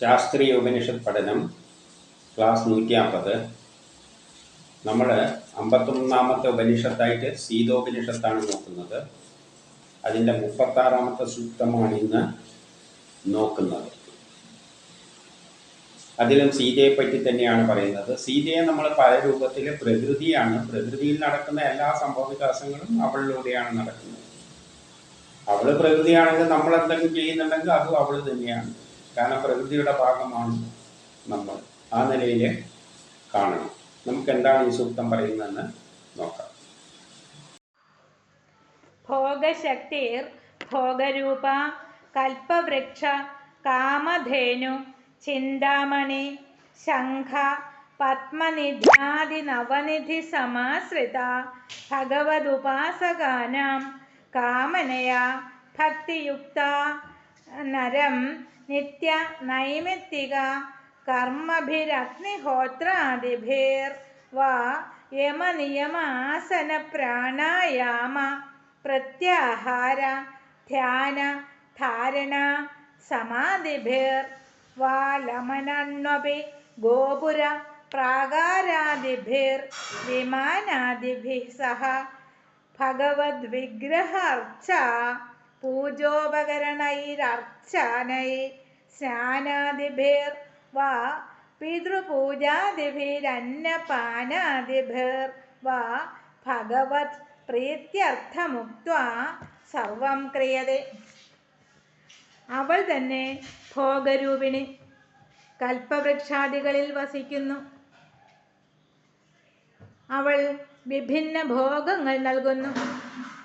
ശാസ്ത്രീയ ഉപനിഷത്ത് പഠനം ക്ലാസ് നൂറ്റി അമ്പത് നമ്മൾ അമ്പത്തൊന്നാമത്തെ ഉപനിഷത്തായിട്ട് സീതോപനിഷത്താണ് നോക്കുന്നത്. അതിന്റെ മുപ്പത്താറാമത്തെ സൂക്തമാണ് ഇന്ന് നോക്കുന്നത്. അതിലും സീതയെ പറ്റി തന്നെയാണ് പറയുന്നത്. സീതയെ നമ്മൾ പല രൂപത്തിൽ പ്രകൃതിയാണ്. പ്രകൃതിയിൽ നടക്കുന്ന എല്ലാ സംഭവ വികാസങ്ങളും അവളിലൂടെയാണ് നടക്കുന്നത്. അവൾ പ്രകൃതിയാണെങ്കിൽ നമ്മൾ എന്തെങ്കിലും ചെയ്യുന്നുണ്ടെങ്കിൽ അതും അവൾ തന്നെയാണ്. കാരണം പ്രകൃതിയുടെ ഭാഗമാണ് നമ്മൾ ആ നിലയിൽ കാണണം. നമുക്ക് എന്താണ് ഈ സൂക്തം പറയുന്നതെന്ന് നോക്കാം. ഭോഗശക്തിർ ഭോഗരൂപ കൽപ്പവൃക്ഷ കാമധേനു ചിന്താമണി ശംഖ പത്മനിധ്യാദി നവനിധി സമാശ്രിത ഭഗവതുപാസകാനാം കാമനയാ ഭക്തിയുക്ത നരം नित्य नैमित्तिक कर्मभिरग्निहोत्रादिभिर्वा यम नियम प्राणायाम प्रत्याहार, ध्यान, धारण समाधिभिर्वा लमनन्वपि, गोपुर प्रागारादिभिर्विमानादिभिः सह भगवद्विग्रहार्चा പൂജോപകരണൈരർച്ചനൈ സ്നാനാദിഭിർ വാ പിതൃപൂജാദിഭിരന്നപാനാദിഭിർ വാ ഭഗവത് പ്രീത്യർത്ഥമുക്ത സർവം ക്രിയതെ. അവൾ തന്നെ ഭോഗരൂപിണി കൽപ്പവൃക്ഷാദികളിൽ വസിക്കുന്നു. അവൾ വിഭിന്ന ഭോഗങ്ങൾ നൽകുന്നു.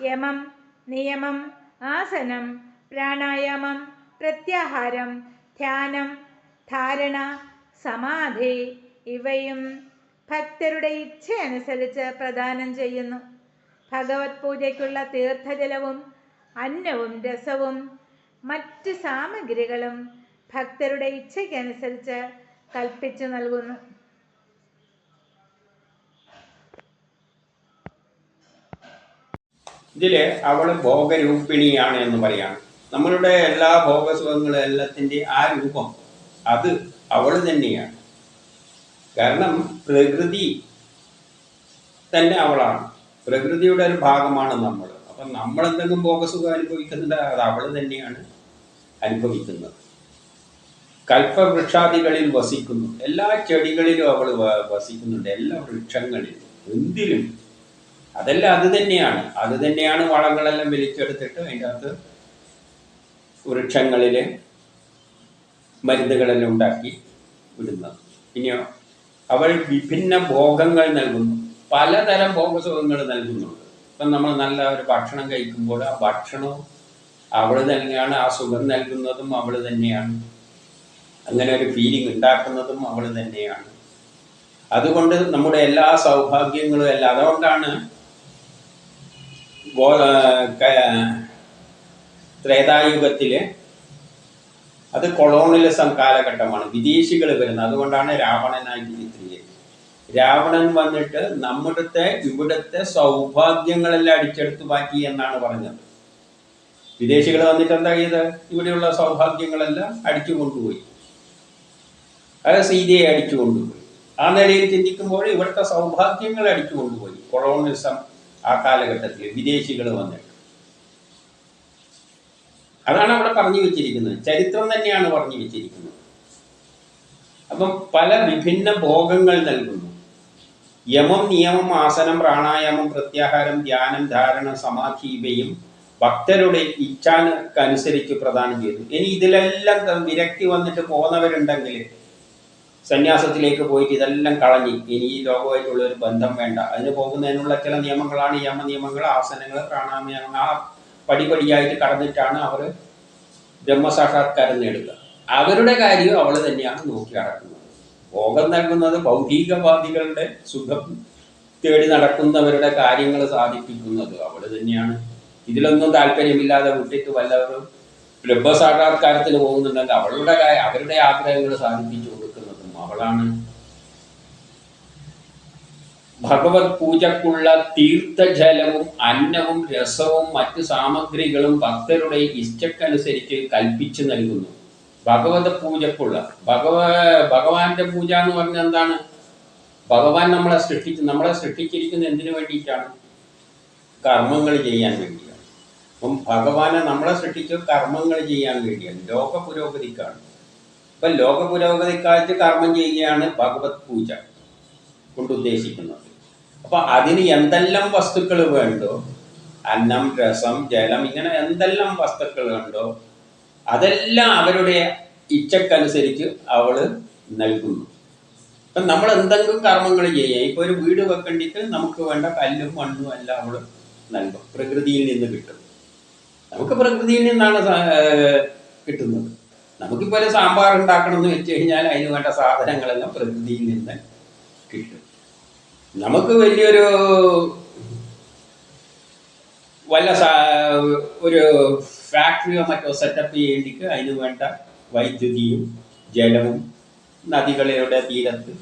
യമം നിയമം ആസനം പ്രാണായാമം പ്രത്യാഹാരം ധ്യാനം ധാരണ സമാധി ഇവയും ഭക്തരുടെ ഇച്ഛയനുസരിച്ച് പ്രദാനം ചെയ്യുന്നു. ഭഗവത് പൂജയ്ക്കുള്ള തീർത്ഥജലവും അന്നവും രസവും മറ്റ് സാമഗ്രികളും ഭക്തരുടെ ഇച്ഛയ്ക്കനുസരിച്ച് കൽപ്പിച്ചു നൽകുന്നു. ഇതിൽ അവൾ ഭോഗരൂപിണിയാണ് എന്ന് പറയാണ് നമ്മളുടെ എല്ലാ ഭോഗസുഖങ്ങളും എല്ലാത്തിന്റെ ആ രൂപം അത് അവൾ തന്നെയാണ്. കാരണം പ്രകൃതി തന്നെ അവളാണ്. പ്രകൃതിയുടെ ഒരു ഭാഗമാണ് നമ്മൾ. അപ്പം നമ്മൾ എന്തെങ്കിലും ഭോഗസുഖം അനുഭവിക്കുന്നുണ്ട് അത് അവൾ തന്നെയാണ് അനുഭവിക്കുന്നത്. കൽപ്പവൃക്ഷാദികളിൽ വസിക്കുന്നു. എല്ലാ ചെടികളിലും അവൾ വസിക്കുന്നുണ്ട്. എല്ലാ വൃക്ഷങ്ങളിലും എന്തിലും. അതെല്ലാം അത് തന്നെയാണ്. അത് തന്നെയാണ് വളങ്ങളെല്ലാം വലിച്ചെടുത്തിട്ട് അതിന്റെ അകത്ത് വൃക്ഷങ്ങളിൽ മരുന്നുകളെല്ലാം ഉണ്ടാക്കി വിടുന്നത്. ഇനിയോ അവൾ വിഭിന്ന ഭോഗങ്ങൾ നൽകുന്നു. പലതരം ഭോഗസുഖങ്ങൾ നൽകുന്നുണ്ട്. ഇപ്പം നമ്മൾ നല്ല ഒരു ഭക്ഷണം കഴിക്കുമ്പോൾ ആ ഭക്ഷണവും അവൾ തന്നെയാണ് ആ സുഖം നൽകുന്നതും അവൾ തന്നെയാണ്. അങ്ങനെ ഒരു ഫീലിംഗ് ഉണ്ടാക്കുന്നതും അവൾ തന്നെയാണ്. അതുകൊണ്ട് നമ്മുടെ എല്ലാ സൗഭാഗ്യങ്ങളും എല്ലാം അതുകൊണ്ടാണ് ത്രേതായുഗത്തിൽ അത് കൊളോണിലിസം കാലഘട്ടമാണ്. വിദേശികൾ വരുന്നത്. അതുകൊണ്ടാണ് രാവണനായിട്ട് ചിത്രീകരിച്ചത് രാവണൻ വന്നിട്ട് നമ്മുടെ ഇവിടുത്തെ സൗഭാഗ്യങ്ങളെല്ലാം അടിച്ചെടുത്ത് മാറ്റി എന്നാണ് പറഞ്ഞത്. വിദേശികൾ വന്നിട്ട് എന്താ ചെയ്ത് ഇവിടെയുള്ള സൗഭാഗ്യങ്ങളെല്ലാം അടിച്ചു കൊണ്ടുപോയി. അത് സീതയെ അടിച്ചു കൊണ്ടുപോയി. ആ നിലയിൽ ചിന്തിക്കുമ്പോൾ ഇവിടുത്തെ സൗഭാഗ്യങ്ങൾ അടിച്ചു കൊണ്ടുപോയി. കൊളോണിസം ആ കാലഘട്ടത്തിൽ വിദേശികൾ വന്നിട്ട്. അതാണ് അവിടെ പറഞ്ഞു വെച്ചിരിക്കുന്നത്. ചരിത്രം തന്നെയാണ് പറഞ്ഞു വെച്ചിരിക്കുന്നത്. അപ്പം പല വിഭിന്ന ഭോഗങ്ങൾ നൽകുന്നു. യമം നിയമം ആസനം പ്രാണായാമം പ്രത്യാഹാരം ധ്യാനം ധാരണ സമാധി ഇവയും ഭക്തരുടെ ഇച്ഛാനുസരിച്ച് പ്രദാനം ചെയ്തു. ഇനി ഇതിലെല്ലാം വിരക്തി വന്നിട്ട് പോകുന്നവരുണ്ടെങ്കിൽ സന്യാസത്തിലേക്ക് പോയിട്ട് ഇതെല്ലാം കളഞ്ഞ് ഇനി ഈ ലോകമായിട്ടുള്ള ഒരു ബന്ധം വേണ്ട. അതിന് പോകുന്നതിനുള്ള ചില നിയമങ്ങളാണ് യമ നിയമങ്ങൾ ആസനങ്ങൾ പ്രാണായാമങ്ങൾ. ആ പടിപടിയായിട്ട് കടന്നിട്ടാണ് അവർ ബ്രഹ്മസാക്ഷാത്കാരം നേടുക. അവരുടെ കാര്യം അവൾ തന്നെയാണ് നോക്കി നടക്കുന്നത്. ഭോഗം നൽകുന്നത് ഭൗതികവാദികളുടെ സുഖം തേടി നടക്കുന്നവരുടെ കാര്യങ്ങൾ സാധിപ്പിക്കുന്നത് അവൾ തന്നെയാണ്. ഇതിലൊന്നും താല്പര്യമില്ലാതെ വിട്ടിട്ട് വല്ലവരും ബ്രഹ്മസാക്ഷാത്കാരത്തിന് പോകുന്നുണ്ടെങ്കിൽ അവളുടെ അവരുടെ ആഗ്രഹങ്ങൾ സാധിപ്പിച്ചു അവളാണ് ഭഗവത് പൂജക്കുള്ള തീർത്ഥജലവും അന്നവും രസവും മറ്റ് സാമഗ്രികളും ഭക്തരുടെ ഇഷ്ടക്കനുസരിച്ച് കൽപ്പിച്ചു നൽകുന്നു. ഭഗവത് പൂജക്കുള്ള ഭഗവ ഭഗവാന്റെ പൂജ എന്ന് പറഞ്ഞാൽ എന്താണ്? ഭഗവാൻ നമ്മളെ സൃഷ്ടിച്ച് നമ്മളെ സൃഷ്ടിച്ചിരിക്കുന്നത് എന്തിനു വേണ്ടിയിട്ടാണ്? കർമ്മങ്ങൾ ചെയ്യാൻ വേണ്ടിയാണ്. അപ്പം ഭഗവാനെ നമ്മളെ സൃഷ്ടിച്ച് കർമ്മങ്ങൾ ചെയ്യാൻ വേണ്ടിയാണ്. ലോക പുരോഗതിക്കാണ്. ഇപ്പം ലോക പുരോഗതിക്കായിട്ട് കർമ്മം ചെയ്യുകയാണ് ഭഗവത് പൂജ കൊണ്ട് ഉദ്ദേശിക്കുന്നത്. അപ്പൊ അതിന് എന്തെല്ലാം വസ്തുക്കൾ വേണ്ടോ അന്നം രസം ജലം ഇങ്ങനെ എന്തെല്ലാം വസ്തുക്കൾ ഉണ്ടോ അതെല്ലാം അവരുടെ ഇച്ഛക്കനുസരിച്ച് അവൾ നൽകുന്നു. ഇപ്പം നമ്മൾ എന്തെങ്കിലും കർമ്മങ്ങൾ ചെയ്യാം ഇപ്പൊ ഒരു വീട് വെക്കേണ്ടിട്ട് നമുക്ക് വേണ്ട കല്ലും മണ്ണും എല്ലാം അവൾ നൽകും. പ്രകൃതിയിൽ നിന്ന് കിട്ടും. നമുക്ക് പ്രകൃതിയിൽ നിന്നാണ് കിട്ടുന്നത്. നമുക്കിപ്പോൾ ഒരു സാമ്പാർ ഉണ്ടാക്കണം എന്ന് വെച്ച് കഴിഞ്ഞാൽ അതിന് വേണ്ട സാധനങ്ങളെല്ലാം പ്രകൃതിയിൽ നിന്ന് കിട്ടും. നമുക്ക് വലിയൊരു വല്ല ഒരു ഫാക്ടറിയോ മറ്റോ സെറ്റപ്പ് ചെയ്യേണ്ടിക്ക് അതിന് വേണ്ട വൈദ്യുതിയും ജലവും നദികളുടെ തീരത്ത്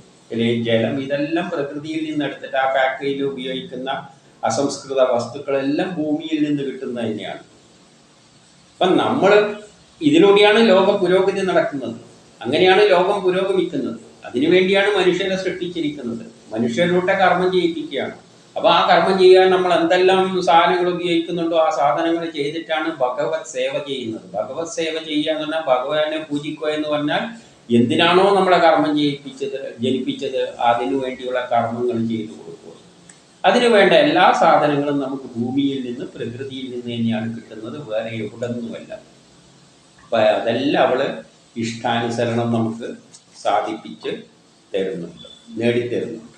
ജലം ഇതെല്ലാം പ്രകൃതിയിൽ നിന്ന് എടുത്തിട്ട് ആ ഫാക്ടറിയിൽ ഉപയോഗിക്കുന്ന അസംസ്കൃത വസ്തുക്കളെല്ലാം ഭൂമിയിൽ നിന്ന് കിട്ടുന്നത് തന്നെയാണ്. അപ്പം നമ്മൾ ഇതിലൂടെയാണ് ലോക പുരോഗതി നടക്കുന്നത്. അങ്ങനെയാണ് ലോകം പുരോഗമിക്കുന്നത്. അതിനുവേണ്ടിയാണ് മനുഷ്യനെ സൃഷ്ടിച്ചിരിക്കുന്നത്. മനുഷ്യരിലൂടെ കർമ്മം ചെയ്യിപ്പിക്കുകയാണ്. അപ്പൊ ആ കർമ്മം ചെയ്യാൻ നമ്മൾ എന്തെല്ലാം സാധനങ്ങൾ ഉപയോഗിക്കുന്നുണ്ടോ ആ സാധനങ്ങൾ ചെയ്തിട്ടാണ് ഭഗവത് സേവ ചെയ്യുന്നത്. ഭഗവത് സേവ ചെയ്യുക എന്ന് പറഞ്ഞാൽ ഭഗവാനെ പൂജിക്കുക എന്ന് പറഞ്ഞാൽ എന്തിനാണോ നമ്മളെ കർമ്മം ചെയ്യിപ്പിച്ചത് ജനിപ്പിച്ചത് അതിനു വേണ്ടിയുള്ള കർമ്മങ്ങൾ ചെയ്തു കൊടുക്കുക. അതിനു വേണ്ട എല്ലാ സാധനങ്ങളും നമുക്ക് ഭൂമിയിൽ നിന്ന് പ്രകൃതിയിൽ നിന്ന് തന്നെയാണ് കിട്ടുന്നത്. വേറെ എവിടെ നിന്നുമല്ല അപ്പൊ അതെല്ലാം അവൾ ഇഷ്ടാനുസരണം നമുക്ക് സാധിപ്പിച്ച് തരുന്നുണ്ട് നേടിത്തരുന്നുണ്ട്.